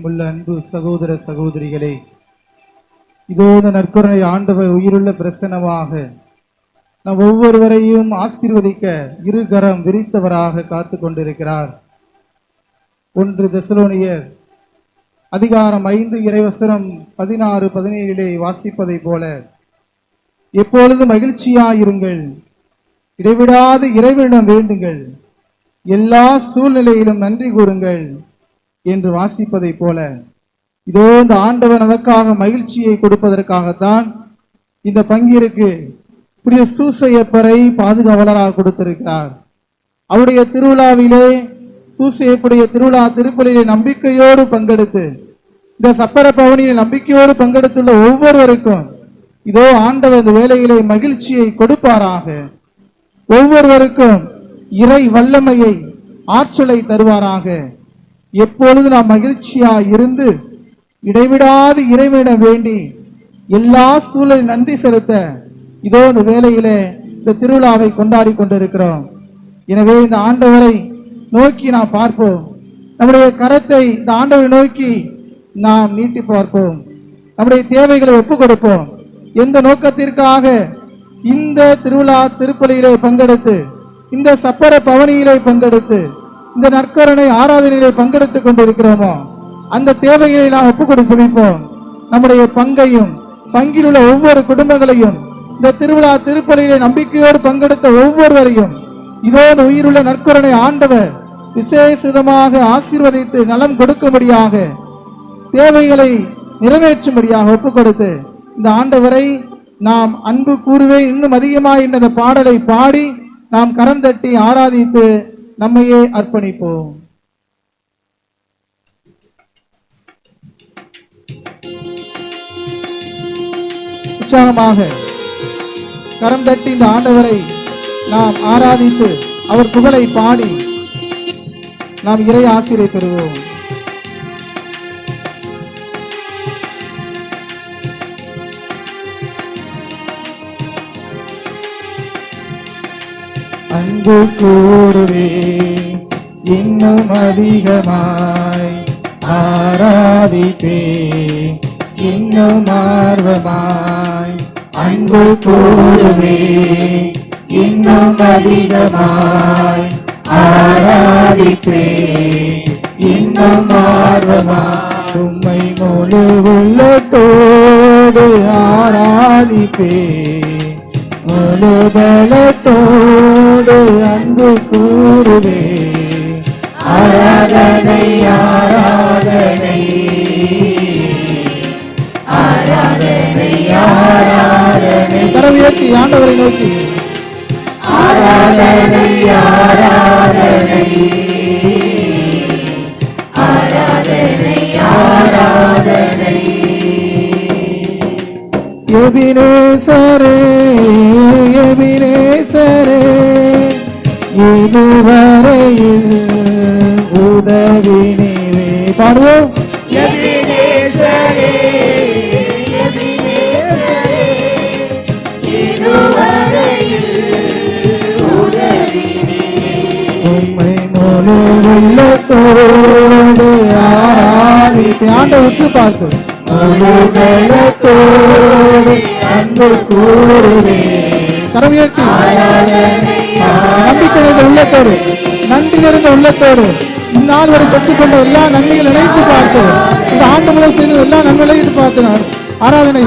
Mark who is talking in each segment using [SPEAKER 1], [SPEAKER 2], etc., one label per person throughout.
[SPEAKER 1] பிரியமுள்ள அன்பு சகோதர சகோதரிகளே இதோ இந்த நற்கருணை ஆண்டவர் உயிருள்ள பிரசனமாக நம் ஒவ்வொருவரையும் ஆசீர்வதிக்க இருகரம் விரித்தவராக காத்து கொண்டிருக்கிறார். ஒன்று தெசலோனியர் அதிகாரம் ஐந்து இறைவசரம் பதினாறு பதினேழிலே வாசிப்பதை போல எப்பொழுது மகிழ்ச்சியாயிருங்கள் இடைவிடாது இறைவனிடம் வேண்டுங்கள் எல்லா சூழ்நிலையிலும் நன்றி கூறுங்கள் என்று வாசிப்பதைப் போல இதோ இந்த ஆண்டவர் நமக்காக மகிழ்ச்சியை கொடுப்பதற்காகத்தான் இந்த பங்கிற்கு புதிய சூசையப்பரை பாதுகாவலராக கொடுத்திருக்கிறார். அவருடைய திருவிழாவிலே சூசையப்புடைய திருவிழா திருப்பலியிலே நம்பிக்கையோடு பங்கெடுத்து இந்த சப்பர பவனியில் நம்பிக்கையோடு பங்கெடுத்துள்ள ஒவ்வொருவருக்கும் இதோ ஆண்டவர் இந்த வேலையிலே மகிழ்ச்சியை கொடுப்பாராக. ஒவ்வொருவருக்கும் இறை வல்லமையை ஆற்றலை தருவாராக. எப்பொழுது நாம் மகிழ்ச்சியா இருந்து இடைவிடாது இறைவனிடம் வேண்டி எல்லா சூழலை நன்றி செலுத்த இதோ இந்த வேலையிலே இந்த திருவிழாவை கொண்டாடி கொண்டிருக்கிறோம். எனவே இந்த ஆண்டவரை நோக்கி நாம் பார்ப்போம். நம்முடைய கரத்தை இந்த ஆண்டவரை நோக்கி நாம் நீட்டி பார்ப்போம். நம்முடைய தேவைகளை ஒப்புக் கொடுப்போம். எந்த நோக்கத்திற்காக இந்த திருவிழா திருப்பலியிலே பங்கெடுத்து இந்த சப்பர பவனியிலே பங்கெடுத்து இந்த நற்கரணை ஆராதனையிலே பங்கெடுத்துக் கொண்டிருக்கிறோமோ அந்த தேவைகளை நாம் ஒப்புக் கொடுத்து வைப்போம் நம்முடைய பங்கையும் பங்கில் உள்ள ஒவ்வொரு குடும்பங்களையும் இந்த திருவிழா திருப்பலியிலே நம்பிக்கையோடு பங்கெடுத்த ஒவ்வொருவரையும் இதோ உயிருள்ள நற்கருணை ஆண்டவர் விசேஷிதமாக ஆசீர்வதித்து நலம் கொடுக்கும்படியாக தேவைகளை நிறைவேற்றும்படியாக ஒப்புக் கொடுத்து இந்த ஆண்டவரை நாம் அன்பு கூறுவே இன்னும் அதிகமாக இந்த பாடலை பாடி நாம் கரம் தட்டி ஆராதித்து நம்மையே அர்ப்பணிப்போம். உற்சாகமாக கரம் தட்டி இந்த ஆண்டவரை நாம் ஆராதித்து அவர் புகழை பாடி நாம் இறை ஆசிரியை பெறுவோம். அன்பு கூறுவே இன்னும் அதிகமாய் ஆராதிப்பே இன்னும் ஆர்வமாய் அன்பு கூறுவே இன்னும் அதிகமாய் ஆராதிப்பே இன்னும் ஆர்வமாய் உம்மை முழு உள்ளத்தோடு ஆராதிப்பே முழு பலத்தோடு அன்பு கூறுவே. ஆராதனை ஆராதனை. ஆராதனை ஆராதனை. கரம் உயர்த்தி ஆண்டவரை நோக்கி. ஆராதனை ஆராதனை. ஆராதனை ஆராதனை. எபினேசரே ஆண்ட உற்று பார்த்து கரம் உயர்த்தி. நம்பிக்கை நிறைந்த உள்ளத்தோடு நன்றி நிறைந்த உள்ளத்தோடு இந்நாள் வரை பெற்றுக்கொண்ட எல்லா நன்மைகள் நினைத்து பார்த்து இந்த ஆண்டு முதல் செய்த எல்லா நன்மைகளையும் ஆராதனை ஆராதனை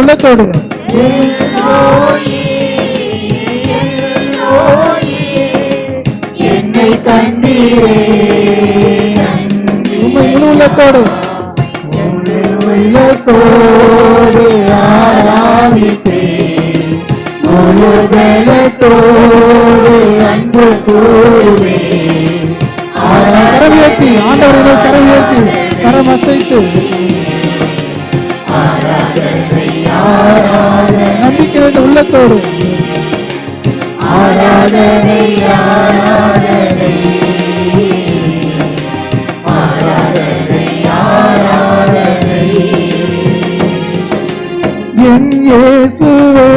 [SPEAKER 1] உள்ளத்தோடு
[SPEAKER 2] என்னை கண்டீரே
[SPEAKER 1] உண்மை முழு உள்ளத்தோடு. உள்ளத்தோடு ஆராதித்தே முழு பலத்தோடு அன்பு கூறுவே கரம் உயர்த்தி ஆண்டவரை கரம் உயர்த்தி கரம் அசைத்து. இயேசுவே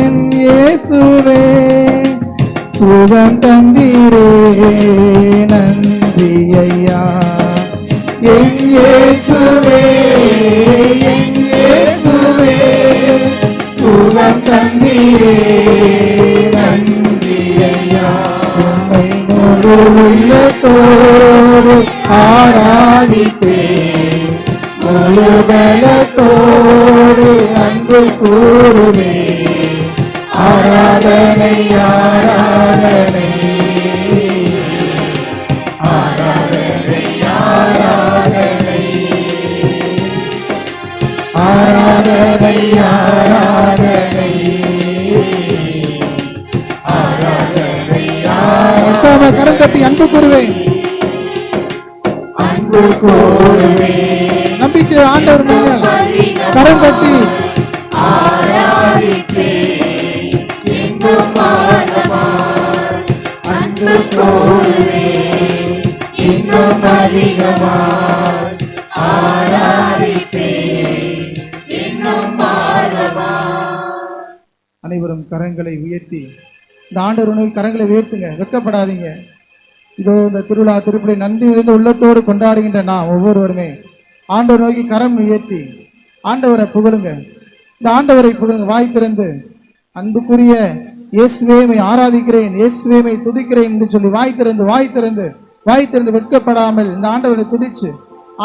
[SPEAKER 1] என் இயேசுவே சுகம் தந்தீரே நன்றி ஐயா என் இயேசுவே என் இயேசுவே சுகம் தந்தீரே நன்றி ஐயா உம்மை முழு உள்ளத்தோடு ஆராதித்தேன் முழு பலத்தோடு அன்பு கூறுமே. ஆராதனை ஆராதனை. ஆராதனை ஆராதனை. ஆராதனை ஆராதனை. கரம் தட்டி அன்பு கூறுவேன்.
[SPEAKER 2] அன்பு கூறுவேன் இன்னும் அதிகமாய் ஆராதிப்பே இன்னும்
[SPEAKER 1] அனைவரும் கரங்களை உயர்த்தி இந்த ஆண்டவர் உணவு கரங்களை உயர்த்துங்க வெக்கப்படாதீங்க இதோ இந்த திருவிழா திருப்பலி நன்றி நிறைந்த உள்ளத்தோடு கொண்டாடுகின்ற நாம் ஒவ்வொருவருமே ஆண்டவர் நோக்கி கரம் உயர்த்தி ஆண்டவரை புகழுங்க. இந்த ஆண்டவரை புகழுங்க. வாய் திறந்து அன்புக்குரிய இயேசுவேமை ஆராதிக்கிறேன் இயேசுவேமை துதிக்கிறேன் என்று சொல்லி வாய் திறந்து வாய் திறந்து வாய் திறந்து வெட்கப்படாமல் இந்த ஆண்டவரை துதிச்சு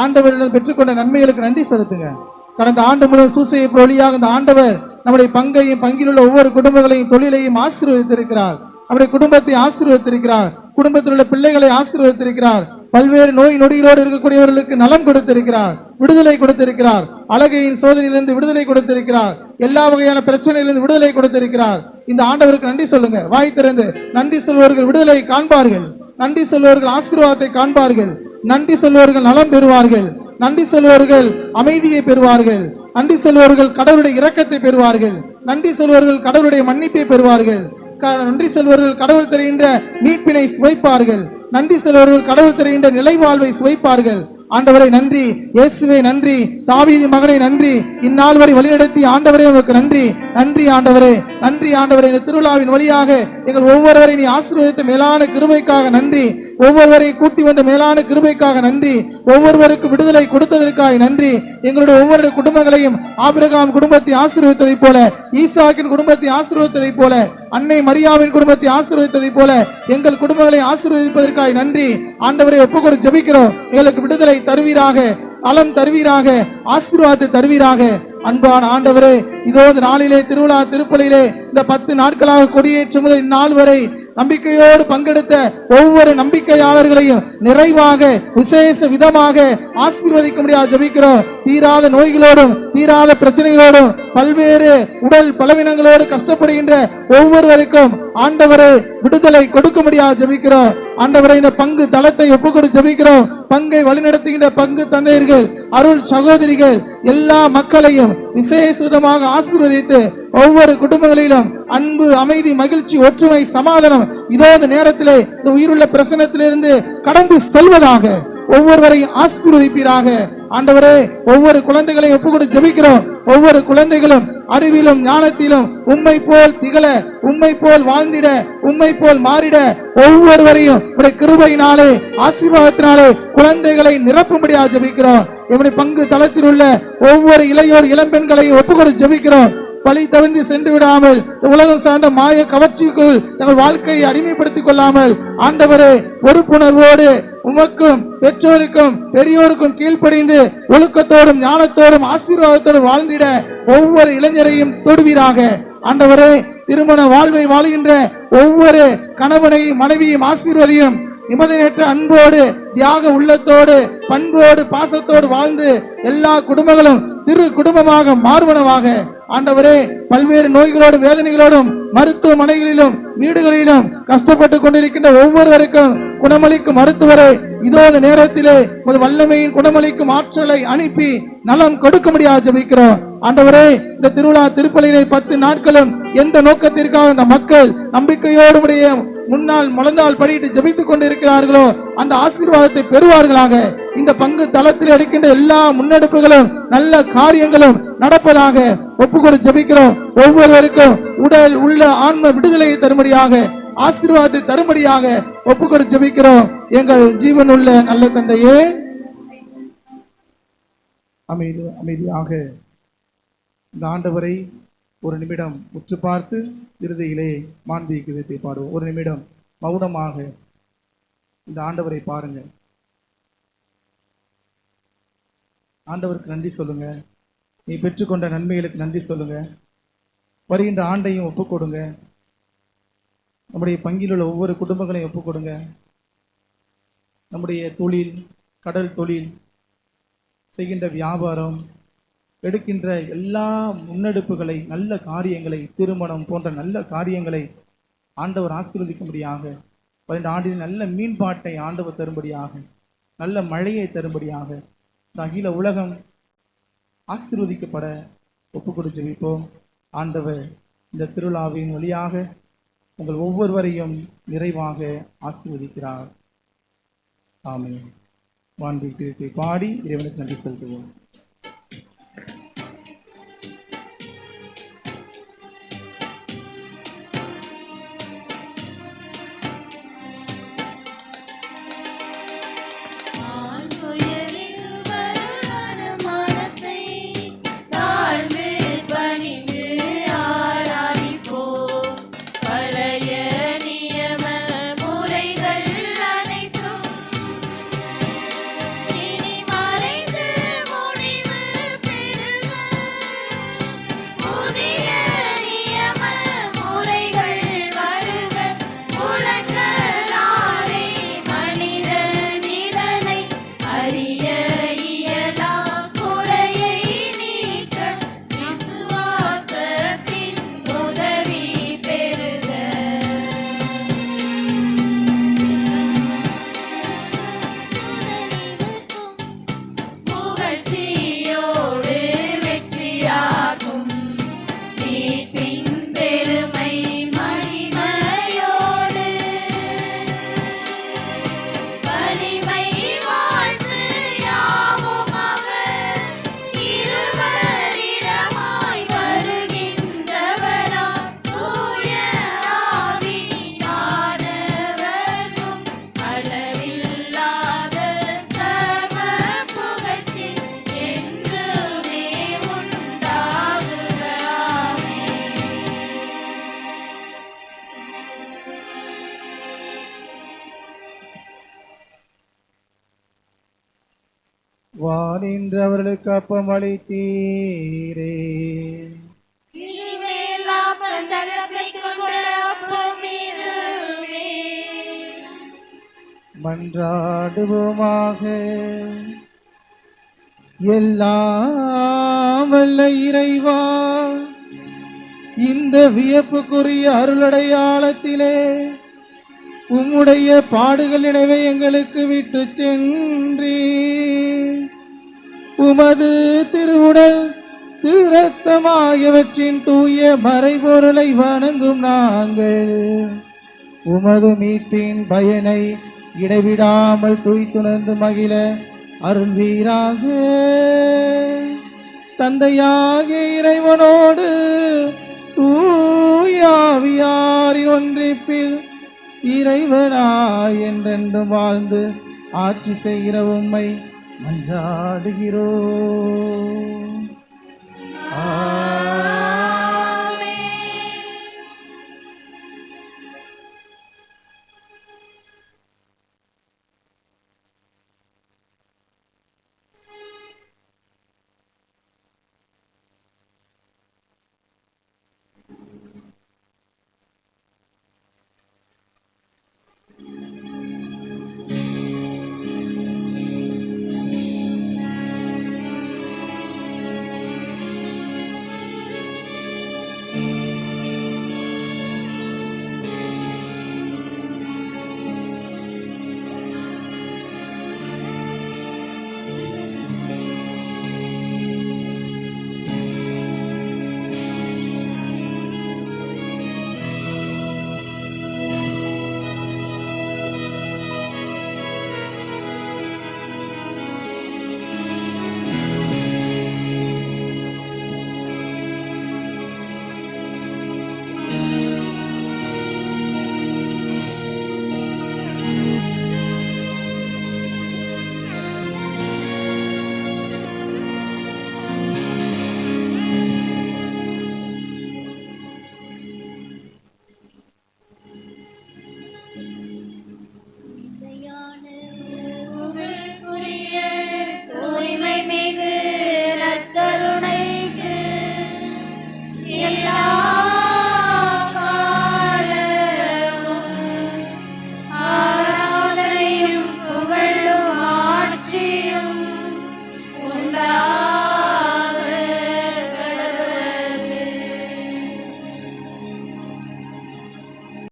[SPEAKER 1] ஆண்டவரிடம் பெற்றுக்கொண்ட நன்மைகளுக்கு நன்றி செலுத்துங்க. கடந்த ஆண்டு முழுவதும் சூசையை வழியாக இந்த ஆண்டவர் நம்முடைய பங்கையும் பங்கில் உள்ள ஒவ்வொரு குடும்பங்களையும் தொழிலையும் ஆசீர்வதித்திருக்கிறார். நம்முடைய குடும்பத்தை ஆசீர்வதித்திருக்கிறார். குடும்பத்தில் உள்ள பிள்ளைகளை ஆசீர்வதித்திருக்கிறார். பல்வேறு நோய் நொடிகளோடு இருக்கக்கூடியவர்களுக்கு நலம் கொடுத்திருக்கிறார் விடுதலை கொடுத்திருக்கிறார் அழகையின் சோதனையிலிருந்து விடுதலை கொடுத்திருக்கிறார் எல்லா வகையான பிரச்சனையிலிருந்து விடுதலை கொடுத்திருக்கிறார். இந்த ஆண்டவருக்கு நன்றி சொல்லுங்க. வாய் திறந்து நன்றி சொல்வர்கள் விடுதலை காண்பார்கள். நன்றி சொல்வர்கள் ஆசீர்வாதத்தை காண்பார்கள். நன்றி சொல்வர்கள் நலம் பெறுவார்கள். நன்றி சொல்வர்கள் அமைதியை பெறுவார்கள். நன்றி சொல்வர்கள் கடவுளுடைய இரக்கத்தை பெறுவார்கள். நன்றி சொல்வர்கள் கடவுளுடைய மன்னிப்பை பெறுவார்கள். க- நன்றி செல்வர்கள் கடவுள் தருகின்ற மீட்பினை சுவைப்பார்கள். நன்றி செல்வர்கள் கடவுள் தருகின்ற நிலைவாழ்வை சுவைப்பார்கள். ஆண்டவரை நன்றி இயேசுவே நன்றி தாவீதி மகனை நன்றி இந்நாள் வரை வழிநடத்தி ஆண்டவரே உங்களுக்கு நன்றி. நன்றி ஆண்டவரே நன்றி ஆண்டவரே இந்த திருவிழாவின் வழியாக எங்கள் ஒவ்வொருவரை நீ ஆசீர்வதித்த மேலான கிருபைக்காக நன்றி. ஒவ்வொருவரையும் கூட்டி வந்த மேலான கிருபைக்காக நன்றி. ஒவ்வொருவருக்கு விடுதலை கொடுத்ததற்காக நன்றி. எங்களுடைய ஒவ்வொரு குடும்பங்களையும் ஆபிரகாம் குடும்பத்தை ஆசீர்வதித்ததைப் போல ஈசாக்கின் குடும்பத்தை ஆசீர்வித்ததைப் போல அன்னை மரியாவின் குடும்பத்தை ஆசீர்வதித்ததை போல எங்கள் குடும்பங்களை ஆசீர்வதிப்பதற்காக நன்றி. ஆண்டவரை ஒப்புக்கொடு ஜபிக்கிறோம். எங்களுக்கு விடுதலை தருவீராக அலம் தருவீராக ஆசீர்வாதத்தை தருவீராக. அன்பான ஆண்டவரே இதோ நாளிலே திருவிழா திருப்பலியிலே இந்த பத்து நாட்களாக கொடியேற்றும் முதல் இந்நாள் வரை நம்பிக்கையோடு பங்கெடுத்த ஒவ்வொரு நம்பிக்கையாளர்களையும் நிறைவாக விசேஷ விதமாக ஆசீர்வதிக்க முடியாது. ஜபிக்கிறோம். தீராத நோய்களோடும் தீராத பிரச்சனைகளோடும் பல்வேறு உடல் பலவீனங்களோடு கஷ்டப்படுகின்ற ஒவ்வொருவருக்கும் ஆண்டவரை விடுதலை கொடுக்க முடியாது. ஜபிக்கிறோம். ஆண்டவரை இந்த பங்கு தளத்தை ஒப்புக்கொடு ஜபிக்கிறோம். பங்கை வழிநடத்துகின்ற பங்கு தந்தையர்கள் அருள் சகோதரிகள் எல்லா மக்களையும் விசேஷமாக ஆசீர்வதித்து ஒவ்வொரு குடும்பங்களிலும் அன்பு அமைதி மகிழ்ச்சி ஒற்றுமை சமாதானம் இதோ இந்த நேரத்திலே இந்த உயிருள்ள பிரசனத்திலிருந்து கடந்து செல்வதாக ஒவ்வொருவரையும் ஆசீர்வதிப்பீராக. ஆண்டவரே ஒவ்வொரு குழந்தைகளையும் ஒப்புக்கொடு ஜெபிக்கிறோம். ஒவ்வொரு குழந்தைகளும் அறிவிலும் ஞானத்திலும் உம்மை போல் திகழ உம்மை போல் வாழ்ந்திட உம்மை போல் மாறிட ஒவ்வொருவரையும் உடைய கிருபையினாலே ஆசீர்வாதத்தினாலே குழந்தைகளை நிரப்பும்படியாக ஜெபிக்கிறோம். எம்முடைய பங்கு தளத்தில் உள்ள ஒவ்வொரு இளையோர் இளம்பெண்களையும் ஒப்புக்கொடு ஜெபிக்கிறோம். பழி தவிர்த்து சென்று விடாமல் உலகம் சார்ந்த மாய கவர்ச்சிக்குள் தங்கள் வாழ்க்கையை அடிமைப்படுத்திக் கொள்ளாமல் ஆண்டவரே பொறுப்புணர்வோடு உமக்கும் பெற்றோருக்கும் பெரியோருக்கும் கீழ்ப்படிந்து ஒழுக்கத்தோடும் ஞானத்தோடும் ஆசீர்வாதத்தோடும் வாழ்ந்திட ஒவ்வொரு இளைஞரையும் தொடுவீராக. ஆண்டவரே திருமண வாழ்வை வாழ்கின்ற ஒவ்வொரு கணவனையும் மனைவியும் ஆசீர்வதியும் நிபந்தனையற்ற அன்போடு தியாக உள்ளத்தோடு பண்போடு பாசத்தோடு வாழ்ந்து எல்லா குடும்பங்களும் திரு குடும்பமாக மாறுவனவாக. ஆண்டவரே பல்வேறு நோய்களோடும் வேதனைகளோடும் மருத்துவமனைகளிலும் வீடுகளிலும் கஷ்டப்பட்டு கொண்டிருக்கின்ற ஒவ்வொருவருக்கும் குணமளிக்கும் மருத்துவரை இதோ இந்த நேரத்திலே ஒரு வல்லமையின் குணமளிக்கும் ஆற்றலை அனுப்பி நலம் கொடுக்க முடியாது ஜெபிக்கிறோம். ஆண்டவரே இந்த திருவிழா திருப்பலியிலே பத்து நாட்களும் எந்த நோக்கத்திற்காக இந்த மக்கள் நம்பிக்கையோடு உடைய முன்னால் முழந்தால் படியிட்டு ஜபித்துக் கொண்டிருக்கிறார்களோ அந்த ஆசீர்வாதத்தை பெறுவார்களாக. இந்த பங்கு தளத்தில் எடுக்கின்ற எல்லா முன்னெடுப்புகளும் நல்ல காரியங்களும் நடப்பதாக ஒப்புக்கொடு ஜபிக்கிறோம். ஒவ்வொருவருக்கும் உடல் உள்ள ஆன்ம விடுதலையை தரும்படியாக ஆசீர்வாதத்தை தரும்படியாக ஒப்புக்கொடு ஜபிக்கிறோம். எங்கள் ஜீவன் உள்ள நல்ல தந்தையே. அமைதி அமைதியாக. இந்த ஆண்டவரை ஒரு நிமிடம் உற்று பார்த்து இறுதியிலே மாண்பிய கீதத்தை பாடுவோம். ஒரு நிமிடம் மௌனமாக இந்த ஆண்டவரை பாருங்க ஆண்டவருக்கு நன்றி சொல்லுங்க. நீ பெற்றுக்கொண்ட நன்மைகளுக்கு நன்றி சொல்லுங்க. வருகின்ற ஆண்டையும் ஒப்புக் கொடுங்க நம்முடைய பங்கில் உள்ள ஒவ்வொரு குடும்பங்களையும் ஒப்புக் கொடுங்க நம்முடைய தொழில் கடல் தொழில் செய்கின்ற வியாபாரம் எடுக்கின்ற எல்லா முன்னெடுப்புகளை நல்ல காரியங்களை திருமணம் போன்ற நல்ல காரியங்களை ஆண்டவர் ஆசீர்வதிக்கும்படியாக பன்னெண்டு ஆண்டில் நல்ல மீன்பாட்டை ஆண்டவர் தரும்படியாக நல்ல மழையை தரும்படியாக இந்த அகில உலகம் ஆசீர்வதிக்கப்பட கொடுத்து ஜெபிப்போம். ஆண்டவர் இந்த திருவிழாவின் வழியாக உங்கள் ஒவ்வொருவரையும் நிறைவாக ஆசீர்வதிக்கிறார். ஆமே வான்வி பாடி இறைவனுக்கு நன்றி செலுத்துவோம். அப்பம் அளித்தீரே.
[SPEAKER 2] தன்னகத்தைக் கொண்ட அப்பம் இதுவே.
[SPEAKER 1] மன்றாடுவோமாக. எல்லாம் வல்ல இறைவா இந்த வியப்புக்குரிய அருளடையாளத்திலே உம்முடைய பாடுகள் நினைவை எங்களுக்கு விட்டு சென்றி உமது திருவுடல் திருத்தமாயவற்றின் தூய மறைபொருளை வணங்கும் நாங்கள். உமது மீட்பின் பயனை இடைவிடாமல் துய்த்துணர்ந்து மகிழ அருள்வீராக. தந்தையாக இறைவனோடு தூயாவியாரின் ஒன்றிப்பில் இறைவனாய் என்றென்றும் வாழ்ந்து ஆட்சி செய்கிற உம்மை மன்றாடுகிறோம். ஆ